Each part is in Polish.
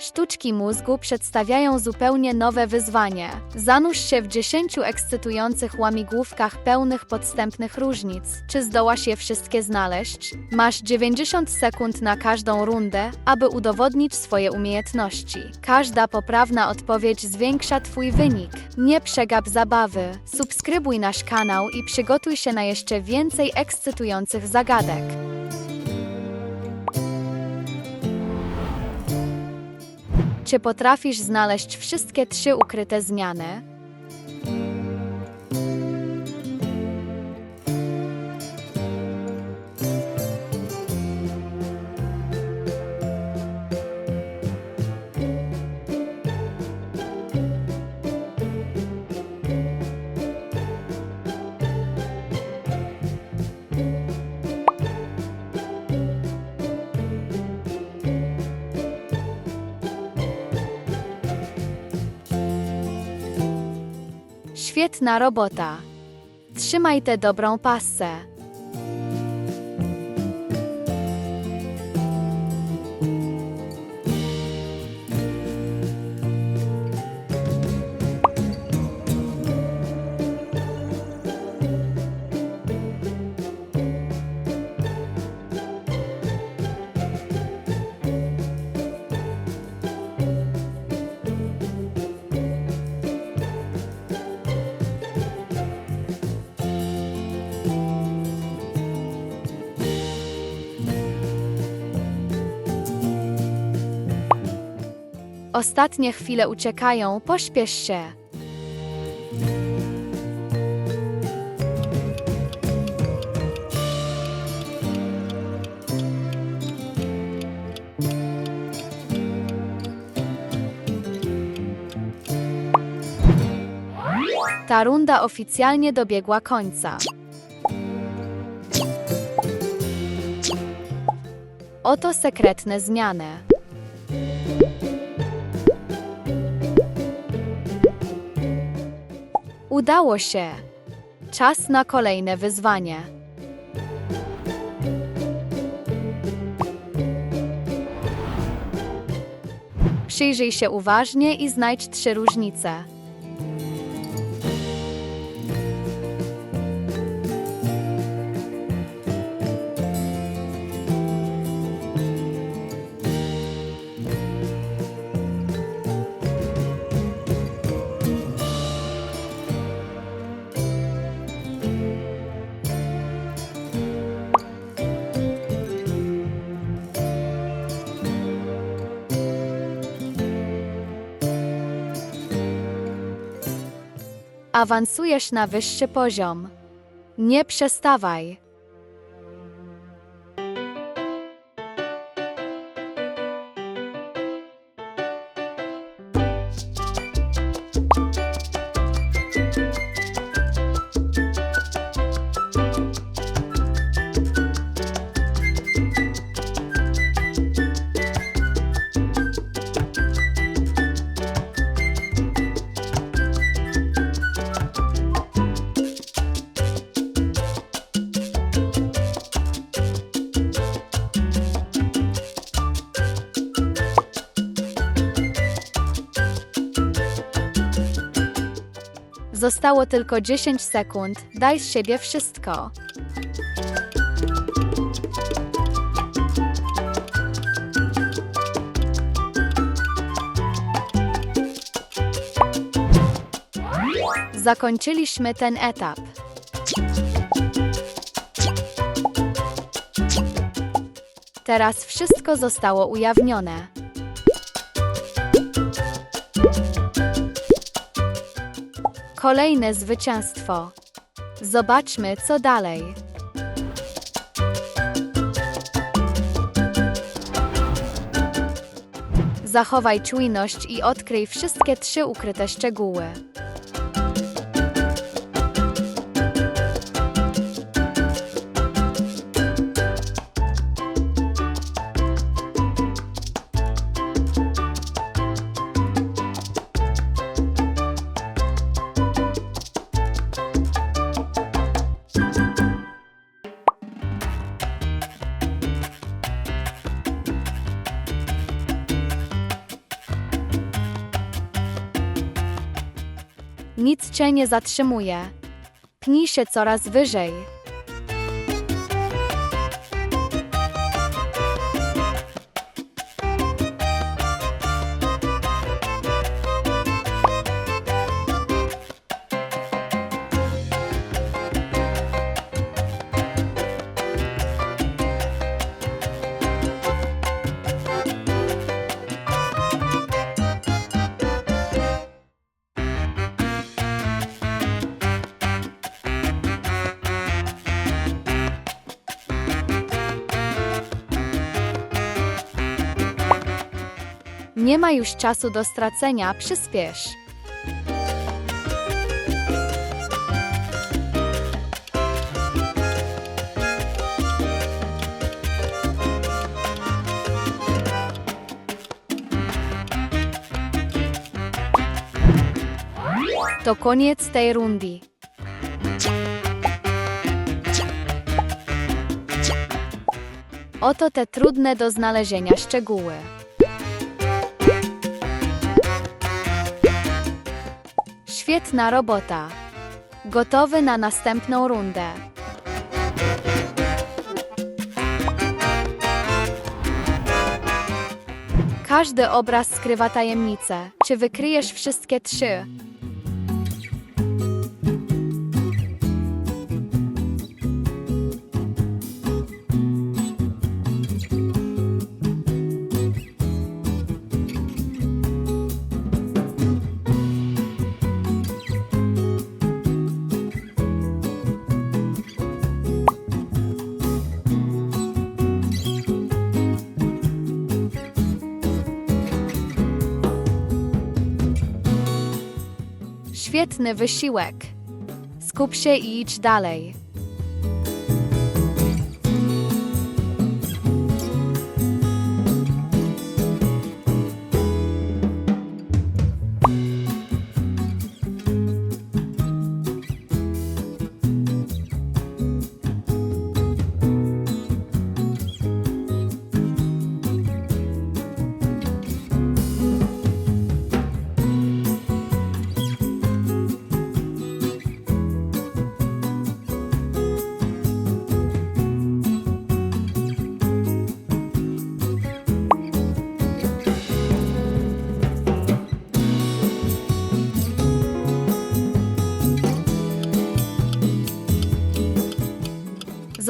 Sztuczki mózgu przedstawiają zupełnie nowe wyzwanie. Zanurz się w dziesięciu ekscytujących łamigłówkach pełnych podstępnych różnic. Czy zdołasz je wszystkie znaleźć? Masz 90 sekund na każdą rundę, aby udowodnić swoje umiejętności. Każda poprawna odpowiedź zwiększa Twój wynik. Nie przegap zabawy. Subskrybuj nasz kanał i przygotuj się na jeszcze więcej ekscytujących zagadek. Czy potrafisz znaleźć wszystkie trzy ukryte zmiany? Świetna robota. Trzymaj tę dobrą passę. Ostatnie chwile uciekają, pośpiesz się. Ta runda oficjalnie dobiegła końca. Oto sekretne zmiany. Udało się. Czas na kolejne wyzwanie. Przyjrzyj się uważnie i znajdź trzy różnice. Awansujesz na wyższy poziom. Nie przestawaj. Zostało tylko 10 sekund. Daj z siebie wszystko. Zakończyliśmy ten etap. Teraz wszystko zostało ujawnione. Kolejne zwycięstwo. Zobaczmy, co dalej. Zachowaj czujność i odkryj wszystkie trzy ukryte szczegóły. Nic cię nie zatrzymuje. Pnij się coraz wyżej. Nie ma już czasu do stracenia, przyspiesz. To koniec tej rundy. Oto te trudne do znalezienia szczegóły. Świetna robota. Gotowy na następną rundę. Każdy obraz skrywa tajemnicę. Czy wykryjesz wszystkie trzy? Świetny wysiłek. Skup się i idź dalej.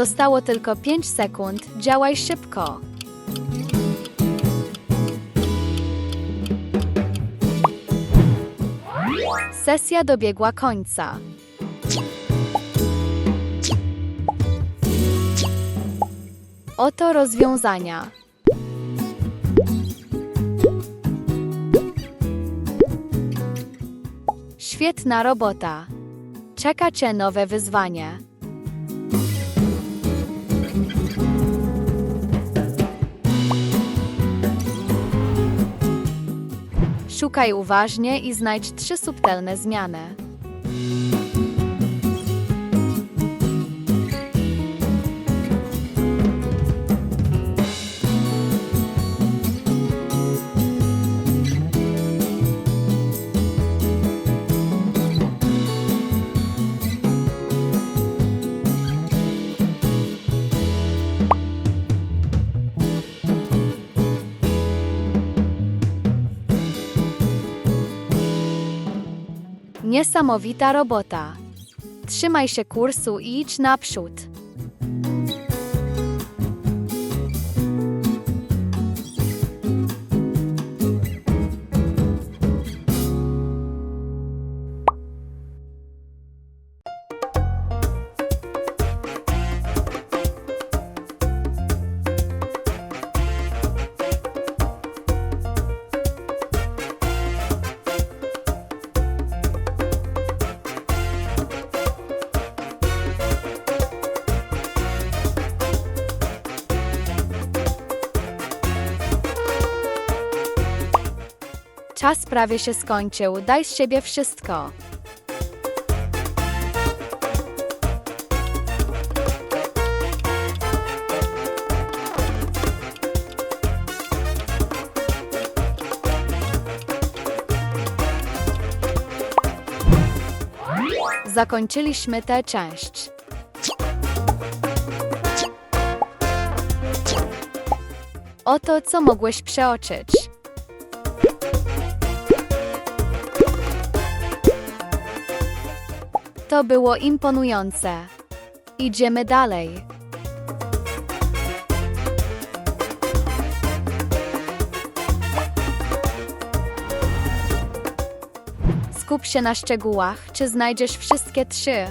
Zostało tylko 5 sekund. Działaj szybko. Sesja dobiegła końca. Oto rozwiązania. Świetna robota. Czeka Cię nowe wyzwanie. Szukaj uważnie i znajdź trzy subtelne zmiany. Niesamowita robota. Trzymaj się kursu i idź naprzód. Czas prawie się skończył, daj z siebie wszystko. Zakończyliśmy tę część. Oto co mogłeś przeoczyć. To było imponujące. Idziemy dalej. Skup się na szczegółach, czy znajdziesz wszystkie trzy.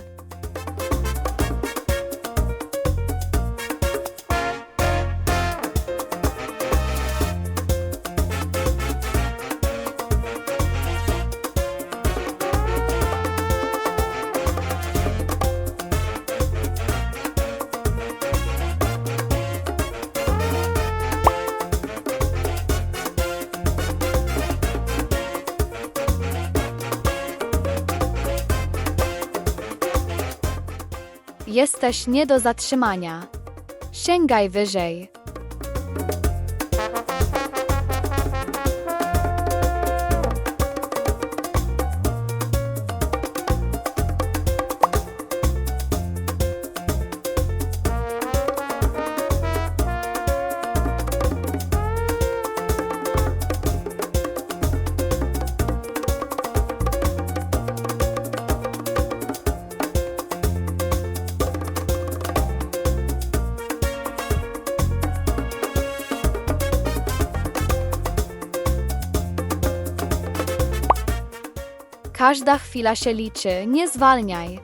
Jesteś nie do zatrzymania. Sięgaj wyżej. Każda chwila się liczy, nie zwalniaj.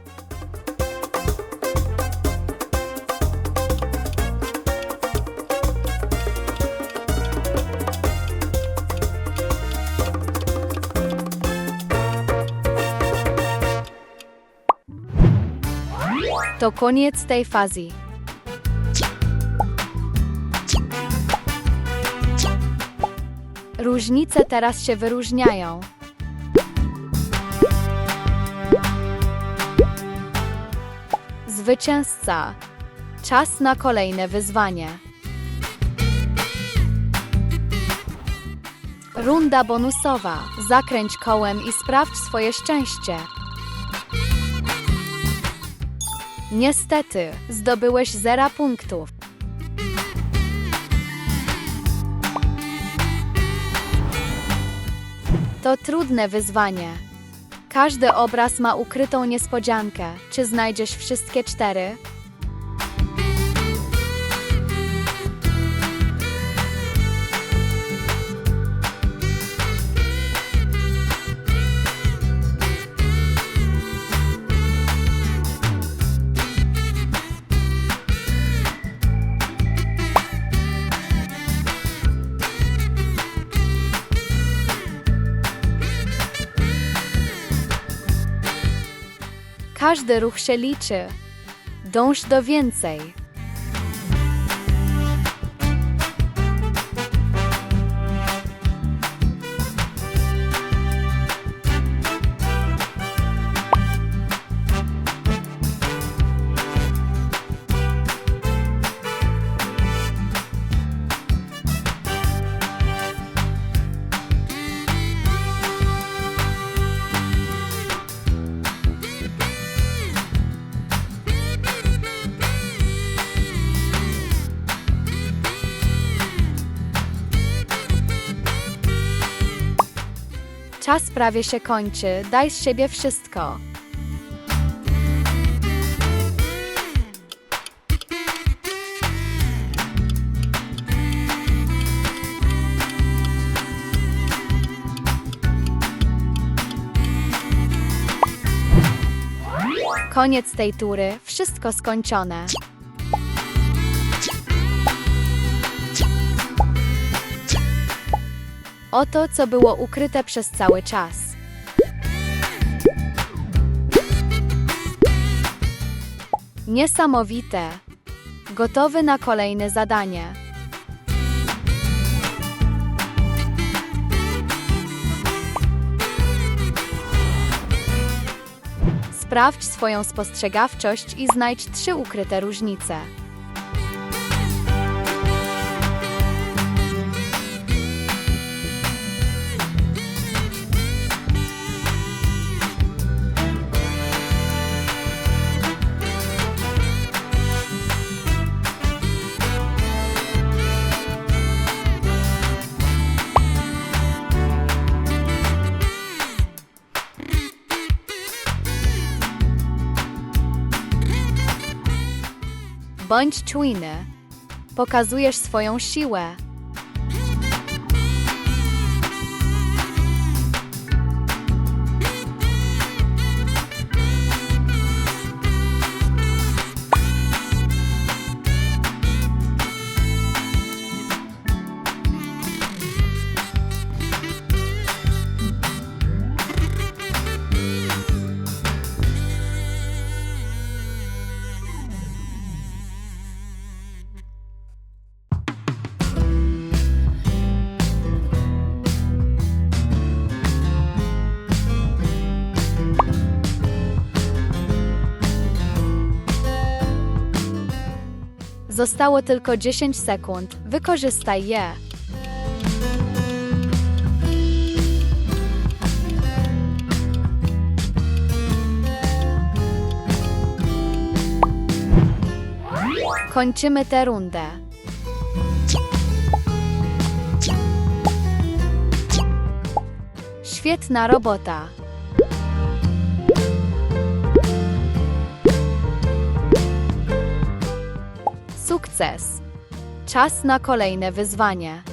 To koniec tej fazy. Różnice teraz się wyróżniają. Zwycięzca. Czas na kolejne wyzwanie. Runda bonusowa. Zakręć kołem i sprawdź swoje szczęście. Niestety, zdobyłeś zera punktów. To trudne wyzwanie. Każdy obraz ma ukrytą niespodziankę. Czy znajdziesz wszystkie cztery? Każdy ruch się liczy. Dąż do więcej. Czas prawie się kończy, daj z siebie wszystko. Koniec tej tury, wszystko skończone. Oto, co było ukryte przez cały czas. Niesamowite. Gotowy na kolejne zadanie. Sprawdź swoją spostrzegawczość i znajdź trzy ukryte różnice. Bądź czujny. Pokazujesz swoją siłę. Zostało tylko 10 sekund. Wykorzystaj je. Kończymy tę rundę. Świetna robota. Sukces. Czas na kolejne wyzwanie.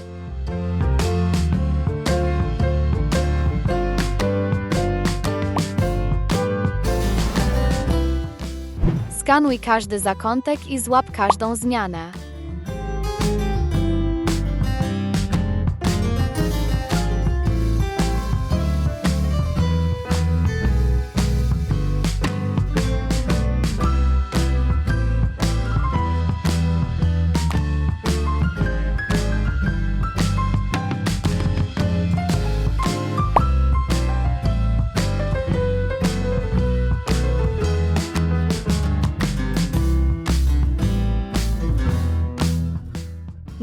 Skanuj każdy zakątek i złap każdą zmianę.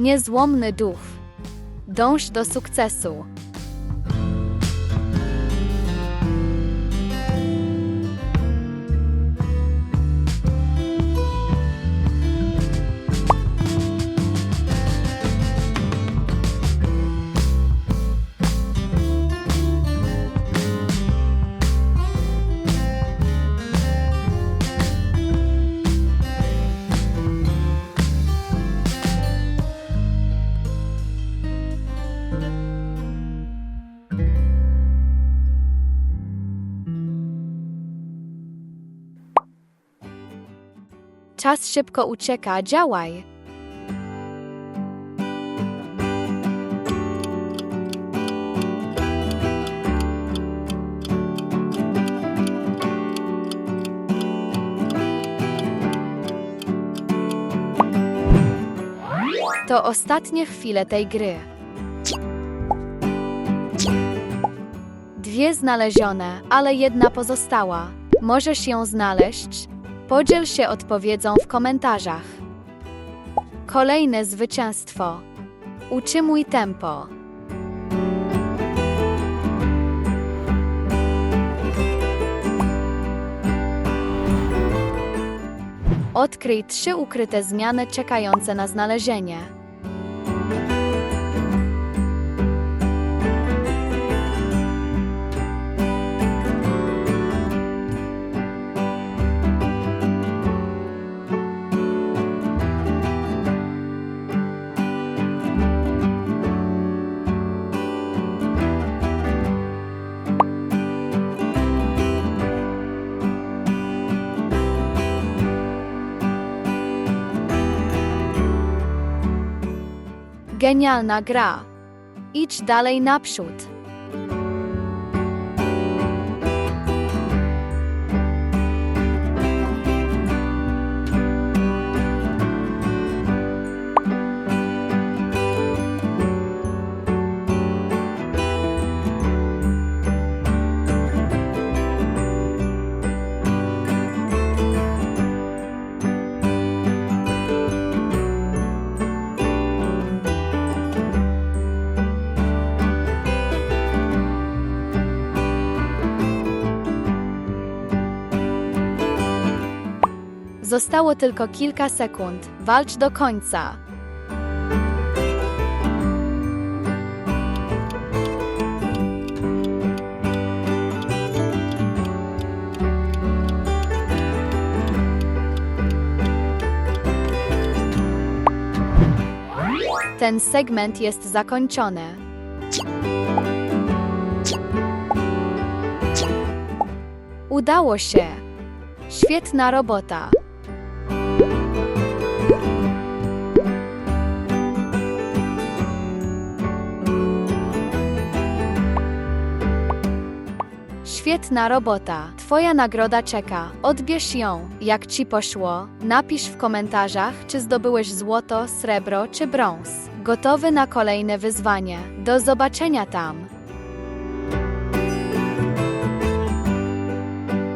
Niezłomny duch. Dąż do sukcesu. Czas szybko ucieka, działaj. To ostatnie chwile tej gry. Dwie znalezione, ale jedna pozostała. Możesz ją znaleźć? Podziel się odpowiedzią w komentarzach. Kolejne zwycięstwo. Utrzymuj tempo. Odkryj trzy ukryte zmiany czekające na znalezienie. Genialna gra. Idź dalej naprzód. Zostało tylko kilka sekund. Walcz do końca. Ten segment jest zakończony. Udało się. Świetna robota. Świetna robota. Twoja nagroda czeka. Odbierz ją. Jak ci poszło? Napisz w komentarzach, czy zdobyłeś złoto, srebro czy brąz. Gotowy na kolejne wyzwanie. Do zobaczenia tam.